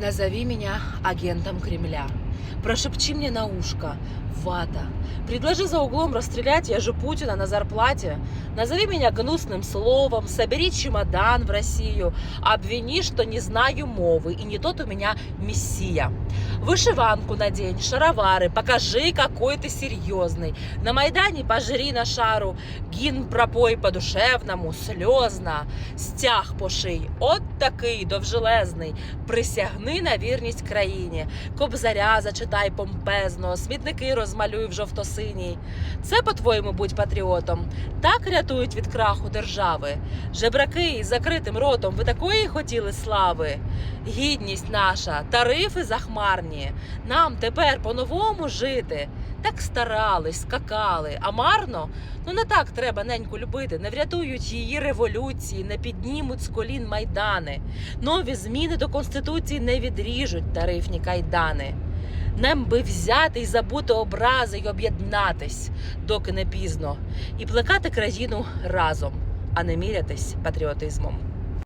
Назови меня агентом Кремля. Прошепчи мне на ушко Вата. Предложи за углом расстрелять, я же Путина на зарплате. Назови меня гнусным словом, собери чемодан в Россию, обвини, что не знаю мовы, и не тот у меня мессия. Вышиванку надень, шаровары, покажи, какой ты серьезный. На Майдане пожри на шару, гімн пропой по-душевному, сльозно. Стяг поший, от такий довжелезний. Присягни на вірність країні. Кобзаря зачитай помпезно, смітники розмалюй в жовто-синій. Це, по-твоєму, будь патріотом. Так рятують від краху держави. Жебраки із закритим ротом, ви такої хотіли слави. Гідність наша, тарифи захмарні. Нам тепер по-новому жити. Так старались, скакали, а марно? Ну не так треба неньку любити. Не врятують її революції, не піднімуть з колін майдани. Нові зміни до конституції не відріжуть тарифні кайдани. Нам би взяти і забути образи й об'єднатись, доки не пізно, і плекати країну разом, а не мірятись патріотизмом.